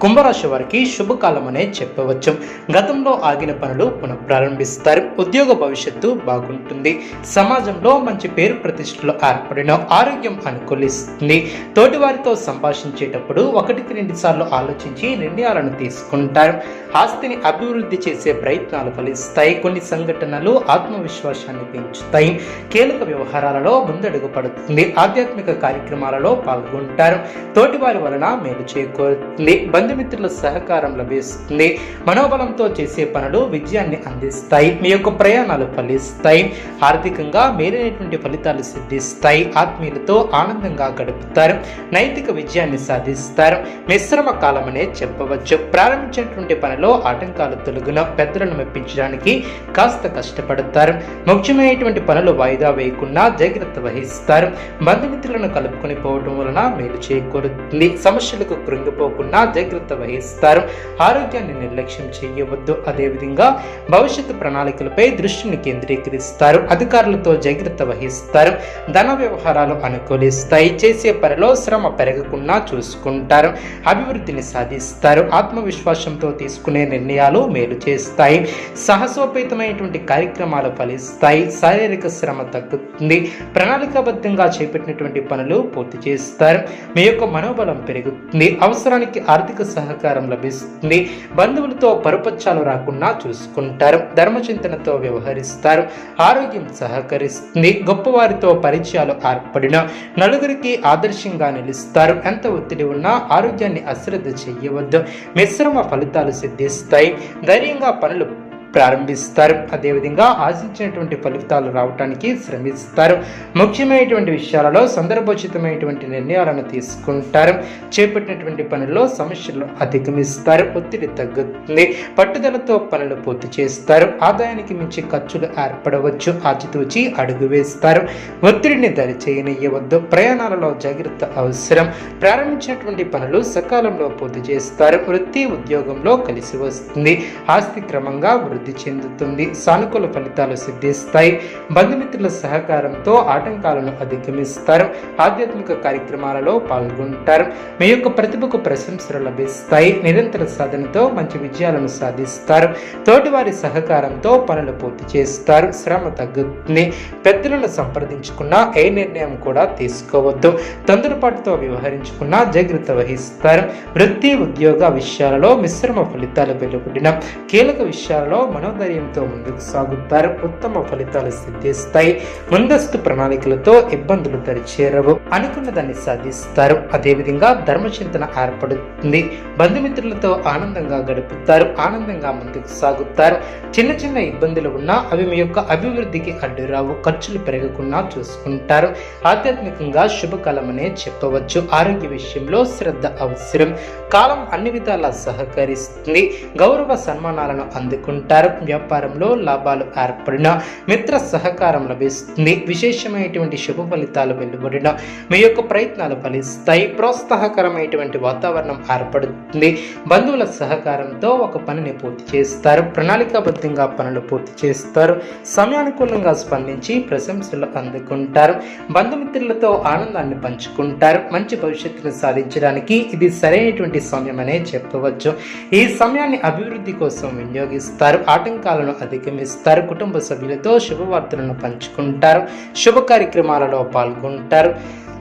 కుంభరాశి వారికి శుభకాలం అనే చెప్పవచ్చు. గతంలో ఆగిన పనులు పునఃప్రారంభిస్తారు. ఉద్యోగ భవిష్యత్తు బాగుంటుంది. సమాజంలో మంచి పేరు ప్రతిష్టలు ఏర్పడిన ఆరోగ్యం అనుకూలిస్తుంది. తోటివారితో సంభాషించేటప్పుడు ఒకటికి రెండు సార్లు ఆలోచించి నిర్ణయాలను తీసుకుంటారు. ఆస్తిని అభివృద్ధి చేసే ప్రయత్నాలు ఫలిస్తాయి. కొన్ని సంఘటనలు ఆత్మవిశ్వాసాన్ని పెంచుతాయి. కీలక వ్యవహారాలలో ముందడుగు పడుతుంది. ఆధ్యాత్మిక కార్యక్రమాలలో పాల్గొంటారు. తోటివారి వలన మేలు చేకూరుతుంది. బంధుమిత్రుల సహకారం లభిస్తుంది మనోబలంతో చేసే పనులు విజయాన్ని అందిస్తాయి. మీ యొక్క ప్రయాణాలు ఫలిస్తాయి. ఆర్థికంగా మేలైనటువంటి ఫలితాలు సిద్ధిస్తాయి. ఆత్మీయులతో ఆనందంగా గడుపుతారు. నైతిక విజయాన్ని సాధిస్తారు. మిశ్రమ కాలమనే చెప్పవచ్చు. ప్రారంభించినటువంటి పనిలో ఆటంకాలు తొలగిన పెద్దలను మెప్పించడానికి కాస్త కష్టపడతారు. ముఖ్యమైనటువంటి పనులు వాయిదా వేయకుండా జాగ్రత్త వహిస్తారు. బంధుమిత్రులను కలుపుకొని పోవడం వలన మేలు చేకూరుతుంది. సమస్యలకు కృంగిపోకుండా జాగ్రత్త వహిస్తారు. ఆరోగ్యాన్ని నిర్లక్ష్యం చేయవద్దు. అదేవిధంగా భవిష్యత్తు ప్రణాళికలపై దృష్టిని కేంద్రీకరిస్తారు. అధికారులతో జాగ్రత్త వహిస్తారు. ధన వ్యవహారాలు అనుకూలిస్తాయి. చేసే పనిలో శ్రమ పెరగకుండా చూసుకుంటారు. అభివృద్ధిని సాధిస్తారు. ఆత్మవిశ్వాసంతో తీసుకునే నిర్ణయాలు మేలు చేస్తాయి. సాహసోపేతమైనటువంటి కార్యక్రమాలు ఫలిస్తాయి. శారీరక శ్రమ తగ్గుతుంది. ప్రణాళికాబద్ధంగా చేపట్టినటువంటి పనులు పూర్తి చేస్తారు. మీ యొక్క మనోబలం పెరుగుతుంది. అవసరానికి ఆర్థిక సహకారం లభిస్తుంది. బంధువులతో పరుపచ్చాలు రాకుండా చూసుకుంటారు. ధర్మచింతనతో వ్యవహరిస్తారు. ఆరోగ్యం సహకరిస్తుంది. గొప్పవారితో పరిచయాలు ఏర్పడిన నలుగురికి ఆదర్శంగా నిలుస్తారు. ఎంత ఒత్తిడి ఉన్నా ఆరోగ్యాన్ని అశ్రద్ధ చేయవద్దు. మిశ్రమ ఫలితాలు సిద్ధిస్తాయి. ధైర్యంగా పనులు ప్రారంభిస్తారు. అదేవిధంగా ఆశించినటువంటి ఫలితాలు రావటానికి శ్రమిస్తారు. ముఖ్యమైనటువంటి విషయాలలో సందర్భోచితమైనటువంటి నిర్ణయాలను తీసుకుంటారు. చేపట్టినటువంటి పనుల్లో సమస్యలు అధిగమిస్తారు. ఒత్తిడి తగ్గుతుంది. పట్టుదలతో పనులు పూర్తి చేస్తారు. ఆదాయానికి మించి ఖర్చులు ఏర్పడవచ్చు. ఆచితూచి అడుగు వేస్తారు. ఒత్తిడిని దరి చేయనియ్యవద్దు ప్రయాణాలలో జాగ్రత్త అవసరం. ప్రారంభించినటువంటి పనులు సకాలంలో పూర్తి చేస్తారు. వృత్తి ఉద్యోగంలో కలిసి వస్తుంది. ఆస్తి క్రమంగా వృద్ధి చెందుతుంది. సానుకూల ఫలితాలు సిద్ధిస్తాయి. బంధుమిత్రుల సహకారంతో ఆటంకాలను అధిగమిస్తారు. ఆధ్యాత్మిక కార్యక్రమాలలో పాల్గొంటారు. మీ యొక్క ప్రతిభకు ప్రశంసలు లభిస్తాయి. నిరంతర సాధనతో మంచి విజయాలను సాధిస్తారు. తోటివారి సహకారంతో పనులు పూర్తి చేస్తారు. శ్రమ తగ్గుతుంది. పెద్దలను సంప్రదించుకున్న ఏ నిర్ణయం కూడా తీసుకోవద్దు. తొందరపాటుతో వ్యవహరించుకున్న జాగ్రత్త వహిస్తారు. వృత్తి ఉద్యోగ విషయాలలో మిశ్రమ ఫలితాలు వెలువడిన కీలక విషయాలలో మనోధైర్యంతో ముందుకు సాగుతారు. ఉత్తమ ఫలితాలు సిద్ధిస్తాయి. ముందస్తు ప్రణాళికలతో ఇబ్బందులు దరిచేరవు. అనుకున్న దాన్ని సాధిస్తారు. అదేవిధంగా ధర్మచింతన ఏర్పడుతుంది. బంధుమిత్రులతో ఆనందంగా గడుపుతారు. ఆనందంగా ముందుకు సాగుతారు. చిన్న చిన్న ఇబ్బందులు ఉన్నా అవి మీ యొక్క అభివృద్ధికి అడ్డురావు. ఖర్చులు పెరగకుండా చూసుకుంటారు. ఆధ్యాత్మికంగా శుభకాలమనే చెప్పవచ్చు. ఆరోగ్య విషయంలో శ్రద్ధ అవసరం. కాలం అన్ని విధాలా సహకరిస్తుంది. గౌరవ సన్మానాలను అందుకుంటారు. వ్యాపారంలో లాభాలు ఏర్పడిన మిత్ర సహకారం లభిస్తుంది. విశేషమైనటువంటి శుభ ఫలితాలు వెలువడిన మీ యొక్క ప్రయత్నాలు ఫలిస్తాయి. ప్రోత్సాహకరమైనటువంటి వాతావరణం ఏర్పడుతుంది. బంధువుల సహకారంతో ఒక పనిని పూర్తి చేస్తారు. ప్రణాళికాబద్ధంగా పనులు పూర్తి చేస్తారు. సమయానుకూలంగా స్పందించి ప్రశంసలు అందుకుంటారు. బంధుమిత్రులతో ఆనందాన్ని పంచుకుంటారు. మంచి భవిష్యత్తును సాధించడానికి ఇది సరైనటువంటి సమయం అనే చెప్పవచ్చు. ఈ సమయాన్ని అభివృద్ధి కోసం వినియోగిస్తారు. ఆటంకాలను అధిగమిస్తారు. కుటుంబ సభ్యులతో శుభవార్తలను పంచుకుంటారు. శుభ కార్యక్రమాలలో పాల్గొంటారు.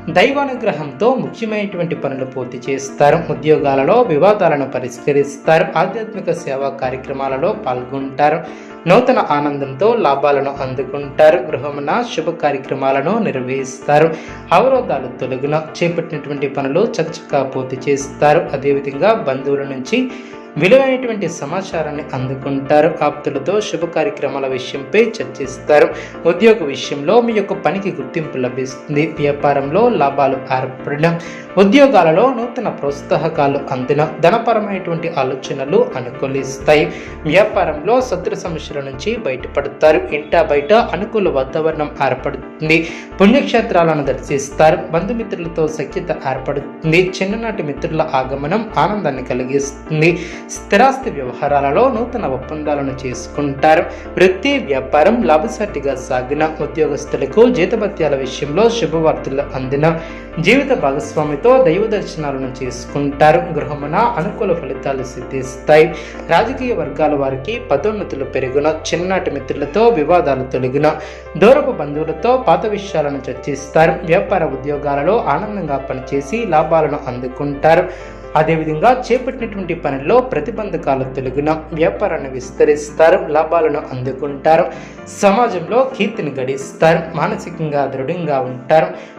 దైవానుగ్రహంతో ముఖ్యమైనటువంటి పనులు పూర్తి చేస్తారు. ఉద్యోగాలలో వివాదాలను పరిష్కరిస్తారు. ఆధ్యాత్మిక సేవా కార్యక్రమాలలో పాల్గొంటారు. నూతన ఆనందంతో లాభాలను అందుకుంటారు. గృహమున శుభ కార్యక్రమాలను నిర్వహిస్తారు. అవరోధాలు తొలగిన చేపట్టినటువంటి పనులు చకచకా పూర్తి చేస్తారు. అదేవిధంగా బంధువుల నుంచి విలువైనటువంటి సమాచారాన్ని అందుకుంటారు. ఆప్తులతో శుభ కార్యక్రమాల విషయంపై చర్చిస్తారు. ఉద్యోగ విషయంలో మీ యొక్క పనికి గుర్తింపు లభిస్తుంది. వ్యాపారంలో లాభాలు ఏర్పడడం ఉద్యోగాలలో నూతన ప్రోత్సాహకాలు అందిన ధనపరమైనటువంటి ఆలోచనలు అనుకూలిస్తాయి. వ్యాపారంలో శత్రు సమస్యల నుంచి బయటపడతారు. ఇంటా బయట అనుకూల వాతావరణం ఏర్పడుతుంది. పుణ్యక్షేత్రాలను దర్శిస్తారు. బంధుమిత్రులతో సఖ్యత ఏర్పడుతుంది. చిన్ననాటి మిత్రుల ఆగమనం ఆనందాన్ని కలిగిస్తుంది. స్థిరాస్తి వ్యవహారాలలో నూతన ఒప్పందాలను చేసుకుంటారు. వృత్తి వ్యాపారం లాభసాటిగా సాగిన ఉద్యోగస్తులకు జీతభత్యాల విషయంలో శుభవార్తలు అందిన జీవిత భాగస్వామితో దైవ దర్శనాలను చేసుకుంటారు. గృహమున అనుకూల ఫలితాలు సిద్ధిస్తాయి. రాజకీయ వర్గాల వారికి పదోన్నతులు పెరుగున చిన్ననాటి మిత్రులతో వివాదాలు తొలగిన దూరపు బంధువులతో పాత విషయాలను చర్చిస్తారు. వ్యాపార ఉద్యోగాలలో ఆనందంగా పనిచేసి లాభాలను అందుకుంటారు. అదేవిధంగా చేపట్టినటువంటి పనుల్లో ప్రతిబంధకాలు తొలగిన వ్యాపారాన్ని విస్తరిస్తారు లాభాలను అందుకుంటారు. సమాజంలో కీర్తిని గడిస్తారు మానసికంగా దృఢంగా ఉంటారు.